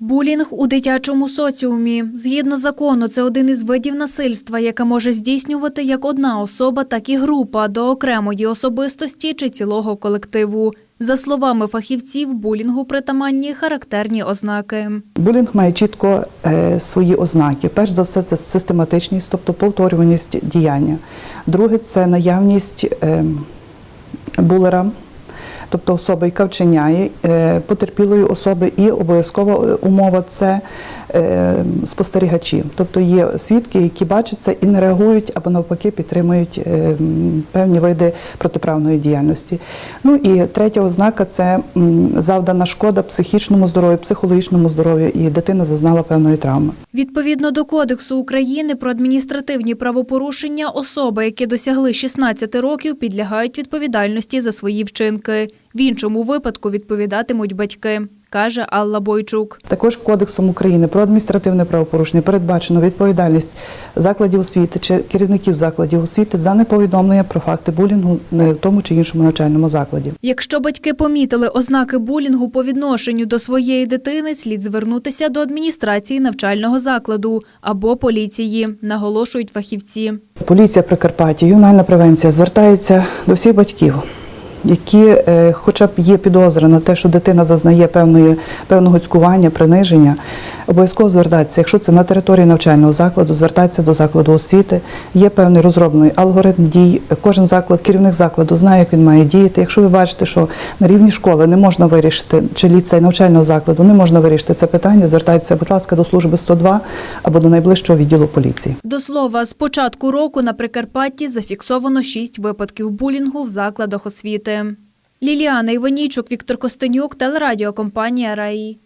Булінг у дитячому соціумі. Згідно закону, це один із видів насильства, яке може здійснювати як одна особа, так і група до окремої особистості чи цілого колективу. За словами фахівців, булінгу притаманні характерні ознаки. Булінг має чітко е, свої ознаки. Перш за все, це систематичність, тобто повторюваність діяння. Друге це наявність е, булера, тобто особи, яка вчиняє е, потерпілої особи, і обов'язкова умова це е, спостерігачі. Тобто є свідки, які бачать це і не реагують або навпаки підтримують е, певні види протиправної діяльності. Ну і третя ознака це завдана шкода психічному здоров'ю, психологічному здоров'ю, і дитина зазнала певної травми. Відповідно до Кодексу України про адміністративні правопорушення, особи, які досягли 16 років, підлягають відповідальності за свої вчинки. В іншому випадку відповідатимуть батьки, каже Алла Бойчук. Також Кодексом України про адміністративне правопорушення передбачено відповідальність закладів освіти чи керівників закладів освіти за неповідомлення про факти булінгу в тому чи іншому навчальному закладі. Якщо батьки помітили ознаки булінгу по відношенню до своєї дитини, слід звернутися до адміністрації навчального закладу або поліції, наголошують фахівці. Поліція Прикарпаття, ювенальна превенція звертається до всіх батьків, які, е, хоча б є підозра на те, що дитина зазнає певної певного цькування, приниження, обов'язково звертатися. Якщо це на території навчального закладу, звертатися до закладу освіти. Є певний розроблений алгоритм дій. Кожен заклад, керівник закладу знає, як він має діяти. Якщо ви бачите, що на рівні школи не можна вирішити, чи ліцей навчального закладу не можна вирішити це питання, звертайтеся, будь ласка, до служби 102 або до найближчого відділу поліції. До слова, з початку року на Прикарпатті зафіксовано шість випадків булінгу в закладах освіти. Ліліана Іванійчук, Віктор Костенюк, телерадіокомпанія «Раї».